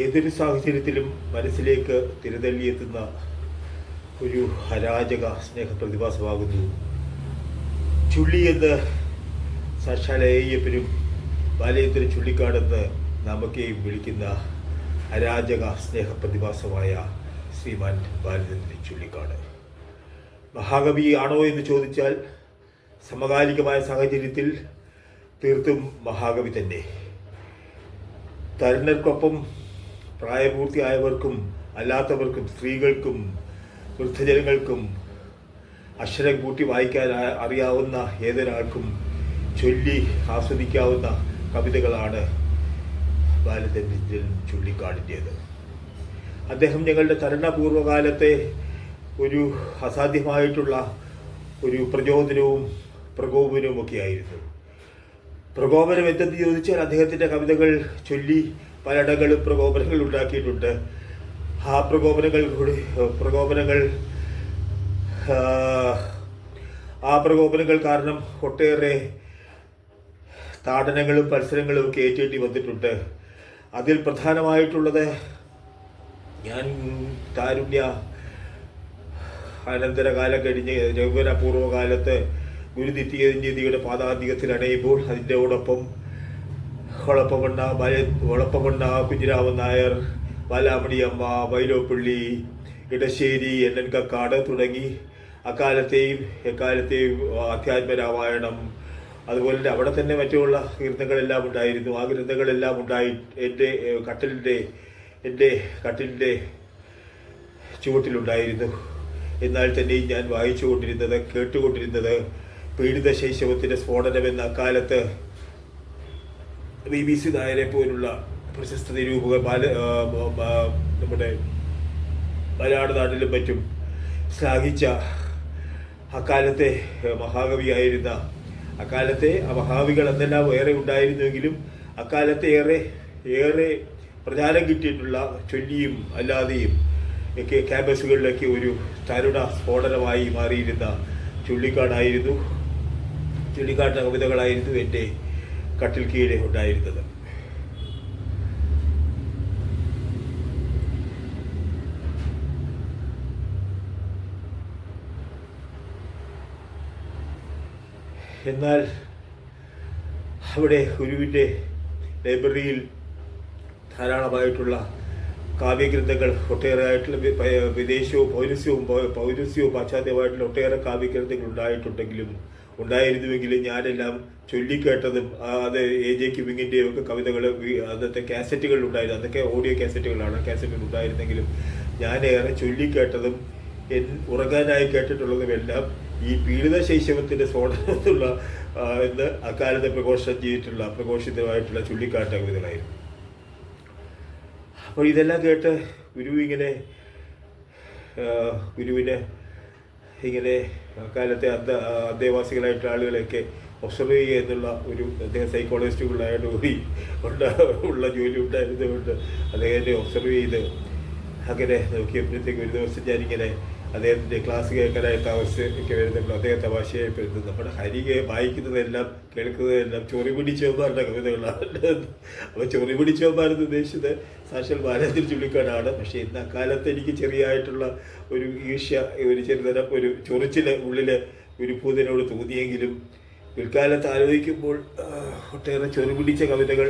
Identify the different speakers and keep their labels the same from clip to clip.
Speaker 1: ഏതൊരു സാഹചര്യത്തിലും മനസ്സിലേക്ക് തിരതള്ളിയെത്തുന്ന ഒരു അരാജക സ്നേഹ പ്രതിഭാസമാകുന്നു ചുള്ളി എന്ന് സാക്ഷാൽ അയ്യപ്പനും ബാലേന്ദ്ര ചുള്ളിക്കാടെന്ന് നമുക്കെയും വിളിക്കുന്ന അരാജക സ്നേഹ പ്രതിഭാസമായ ശ്രീമാൻ ബാലചന്ദ്രൻ ചുള്ളിക്കാട്. മഹാകവി ആണോ എന്ന് ചോദിച്ചാൽ സമകാലികമായ സാഹചര്യത്തിൽ തീർത്തും മഹാകവി തന്നെ. തരുണർക്കൊപ്പം പ്രായപൂർത്തിയായവർക്കും അല്ലാത്തവർക്കും സ്ത്രീകൾക്കും വൃദ്ധജനങ്ങൾക്കും അക്ഷരം കൂട്ടി വായിക്കാൻ അറിയാവുന്ന ഏതൊരാൾക്കും ചൊല്ലി ആസ്വദിക്കാവുന്ന കവിതകളാണ് ബാലചന്ദ്രൻ ചുള്ളിക്കാടിന്റേത്. അദ്ദേഹം ഞങ്ങളുടെ തരണപൂർവകാലത്തെ ഒരു അസാധ്യമായിട്ടുള്ള ഒരു പ്രചോദനവും പ്രകോപനവും ഒക്കെ ആയിരുന്നു പ്രകോപനം എന്തെന്ന് ചോദിച്ചാൽ അദ്ദേഹത്തിന്റെ കവിതകൾ ചൊല്ലി പലയിടങ്ങളും പ്രകോപനങ്ങൾ ഉണ്ടാക്കിയിട്ടുണ്ട്. ആ പ്രകോപനങ്ങൾ കൂടി പ്രകോപനങ്ങൾ ആ, പ്രകോപനങ്ങൾ കാരണം ഒട്ടേറെ താടനങ്ങളും പരിസരങ്ങളും ഒക്കെ ഏറ്റേണ്ടി വന്നിട്ടുണ്ട്. അതിൽ പ്രധാനമായിട്ടുള്ളത് ഞാൻ കാരുണ്യ അനന്തരകാലം കഴിഞ്ഞ് രഘുവര പൂർവകാലത്ത് ഗുരുനിത്യതിയുടെ പാതാന്തികത്തിൽ അണയുമ്പോൾ അതിന്റെയോടൊപ്പം ഒളപ്പമണ്ണ ഭയ ഒളപ്പമണ്ണ കുഞ്ഞിരാമൻ നായർ വാലാമണിയമ്മ വൈലോപ്പള്ളി ഇടശ്ശേരി എൻ കക്കാട് തുടങ്ങി. അക്കാലത്തെയും എക്കാലത്തെയും അധ്യാത്മ രാമായണം അതുപോലെ തന്നെ അവിടെ തന്നെ മറ്റുള്ള ഗ്രന്ഥങ്ങളെല്ലാം ഉണ്ടായിരുന്നു. ആ ഗ്രന്ഥങ്ങളെല്ലാം ഉണ്ടായി. എന്റെ കട്ടിലിന്റെ എന്റെ കട്ടിലിന്റെ ചുവട്ടിലുണ്ടായിരുന്നു. എന്നാൽ തന്നെയും ഞാൻ വായിച്ചുകൊണ്ടിരുന്നത് കേട്ടുകൊണ്ടിരുന്നത് പീഡിത ശൈശവത്തിന്റെ സ്ഫോടനം എന്ന അക്കാലത്ത് വി ബി സി നായരെ പോലുള്ള പ്രശസ്ത നിരൂപകർ ബാല നമ്മുടെ മലയാള നാട്ടിലും മറ്റും ശ്ലാഘിച്ച അക്കാലത്തെ മഹാകവിയായിരുന്ന അക്കാലത്തെ ആ മഹാകവികൾ എന്നെല്ലാം ഏറെ ഉണ്ടായിരുന്നുവെങ്കിലും അക്കാലത്തെ ഏറെ ഏറെ പ്രചാരം കിട്ടിയിട്ടുള്ള ചൊല്ലിയും അല്ലാതെയും ഒക്കെ ക്യാമ്പസുകളിലൊക്കെ ഒരു തരുണ സ്ഫോടനമായി മാറിയിരുന്ന ചുള്ളിക്കാടായിരുന്നു ചുള്ളിക്കാട്ടിന്റെ കവിതകളായിരുന്നു എന്റെ കട്ടിൽ കീഴെ ഉണ്ടായിരുന്നത്. എന്നാൽ അവിടെ ഗുരുവിന്റെ ലൈബ്രറിയിൽ ധാരാളമായിട്ടുള്ള കാവ്യഗ്രന്ഥങ്ങൾ ഒട്ടേറെ ആയിട്ടുള്ള വി- പ- വിദേശവും പൗരസ്യവും പൗരസ്യവും പാശ്ചാത്യമായിട്ടുള്ള ഒട്ടേറെ കാവ്യഗ്രന്ഥങ്ങൾ ഉണ്ടായിട്ടുണ്ടെങ്കിലും ഉണ്ടായിരുന്നുവെങ്കിലും ഞാനെല്ലാം ചൊല്ലിക്കേട്ടതും അത് എ ജെ കിമിങ്ങിന്റെയും ഒക്കെ കവിതകൾ അന്നത്തെ കാസറ്റുകൾ ഉണ്ടായിരുന്നു. അതൊക്കെ ഓഡിയോ കാസറ്റുകളാണ് കാസറ്റുകൾ ഉണ്ടായിരുന്നെങ്കിലും ഞാനേറെ ചൊല്ലിക്കേട്ടതും എൻ ഉറങ്ങാനായി കേട്ടിട്ടുള്ളതുമെല്ലാം ഈ പീഡിത ശൈശവത്തിന്റെ സ്ഫോടനത്തിലുള്ള എന്ന് അക്കാലത്തെ പ്രഘോഷണം ചെയ്തിട്ടുള്ള പ്രഘോഷിതമായിട്ടുള്ള ചുള്ളിക്കാട്ട കവിതകളായിരുന്നു. അപ്പോൾ ഇതെല്ലാം കേട്ട് ഗുരു ഇങ്ങനെ ഗുരുവിന് ഇങ്ങനെ അക്കാലത്തെ അന്ത അന്തേവാസികളായിട്ടുള്ള ആളുകളെയൊക്കെ ഒബ്സർവ് ചെയ്യുക എന്നുള്ള ഒരു അദ്ദേഹം സൈക്കോളജിസ്റ്റുകളായിട്ട് കൂടി ഉണ്ട ഉള്ള ജോലി ഉണ്ടായിരുന്നതുകൊണ്ട് അദ്ദേഹത്തെ ഒബ്സർവ് ചെയ്ത് അങ്ങനെ നോക്കിയപ്പോഴത്തേക്ക് ഒരു ദിവസം ഞാനിങ്ങനെ അദ്ദേഹത്തിന്റെ ക്ലാസ് കേൾക്കാനായിട്ട് അവസ്ഥയൊക്കെ വരുന്നപ്പോൾ ഭാഷയായി തമാശയായിപ്പെടുന്നത് നമ്മുടെ ഹരികെ വായിക്കുന്നതെല്ലാം കേൾക്കുന്നതെല്ലാം ചൊറി പിടിച്ചവന്മാരുടെ കവിതകളാണ്. അപ്പോൾ ചൊറി പിടിച്ചവന്മാരെന്ന് ഉദ്ദേശിച്ചത് സാക്ഷാൽ ബാലത്തിൽ ചുള്ളിക്കാടാണ് പക്ഷേ ഇന്ന് അക്കാലത്ത് എനിക്ക് ചെറിയായിട്ടുള്ള ഒരു ഈർഷ്യ ഒരു ചെറുതരം ഒരു ചൊറിച്ചിൽ ഉള്ളിൽ ഒരു ഭൂതനോട് തോന്നിയെങ്കിലും പിൽക്കാലത്ത് ആലോചിക്കുമ്പോൾ ഒട്ടേറെ ചൊറി പിടിച്ച കവിതകൾ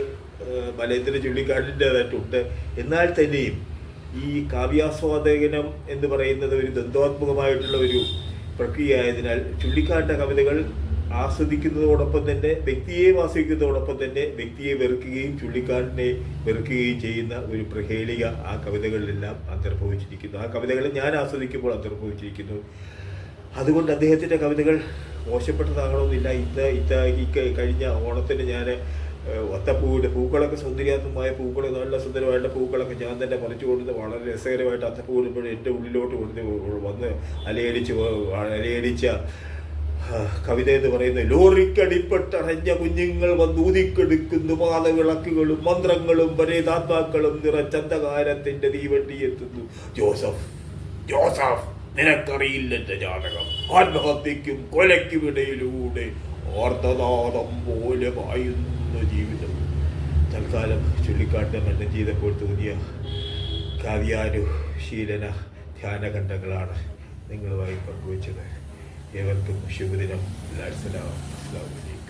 Speaker 1: മലയത്തിന്റെ ചുള്ളിക്കാടിന്റേതായിട്ടുണ്ട് എന്നാൽ തന്നെയും ഈ കാവ്യാസ്വാദകനം എന്ന് പറയുന്നത് ഒരു ദ്വന്ദ്വാത്മകമായിട്ടുള്ള ഒരു പ്രക്രിയ ആയതിനാൽ ചുള്ളിക്കാട്ട കവിതകൾ ആസ്വദിക്കുന്നതോടൊപ്പം തന്നെ വ്യക്തിയെ വാസിക്കുന്നതോടൊപ്പം തന്നെ വ്യക്തിയെ വെറുക്കുകയും ചുള്ളിക്കാട്ടിനെ വെറുക്കുകയും ചെയ്യുന്ന ഒരു പ്രഹേളിക ആ കവിതകളിലെല്ലാം അന്തർഭവിച്ചിരിക്കുന്നു. ആ കവിതകളെ ഞാൻ ആസ്വദിക്കുമ്പോൾ അന്തർഭവിച്ചിരിക്കുന്നു. അതുകൊണ്ട് അദ്ദേഹത്തിന്റെ കവിതകൾ മോശപ്പെട്ടതാകണമെന്നില്ല. ഇന്ന് ഇത്ത ഈ കഴിഞ്ഞ ഓണത്തിന് ഞാൻ ഒത്തപ്പൂവിന്റെ പൂക്കളൊക്കെ സൗന്ദര്യാത്മകമായ പൂക്കൾ നല്ല സുന്ദരമായിട്ട് പൂക്കളൊക്കെ ഞാൻ തന്നെ പറിച്ചു കൊടുത്ത് വളരെ രസകരമായിട്ട് അത്തപ്പൂ ഇടുമ്പോൾ എന്റെ ഉള്ളിലോട്ട് കൊടുത്ത് വന്ന് അലയടിച്ച് അലയടിച്ച കവിത എന്ന് പറയുന്നത് ലോറിക്കടിപ്പെട്ടടഞ്ഞ കുഞ്ഞുങ്ങൾ വന്ന് ഊതിക്കെടുക്കുന്നു പാതവിളക്കുകളും മന്ത്രങ്ങളും പരേതാത്മാക്കളും നിറച്ചന്തകാരത്തിന്റെ തീവണ്ടി എത്തുന്നു. ജോസഫ് ജോസഫ് നിനക്കറിയില്ല എന്റെ ജാതകം. ആത്മഹത്യക്കും കൊലയ്ക്കും ഇടയിലൂടെ ഓർത്തനാദം പോലെ വായുന്ന ജീവിതം. തൽക്കാലം ചുള്ളിക്കാട്ടുന്ന എന്റെ ജീവിതപ്പോൾ തോന്നിയ കാവ്യാനുശീലന ധ്യാനഖണ്ഡങ്ങളാണ് നിങ്ങളുമായി പങ്കുവച്ചത്. ഏവർക്കും ശുഭദിനം. അസ്സലാമു അലൈക്കും.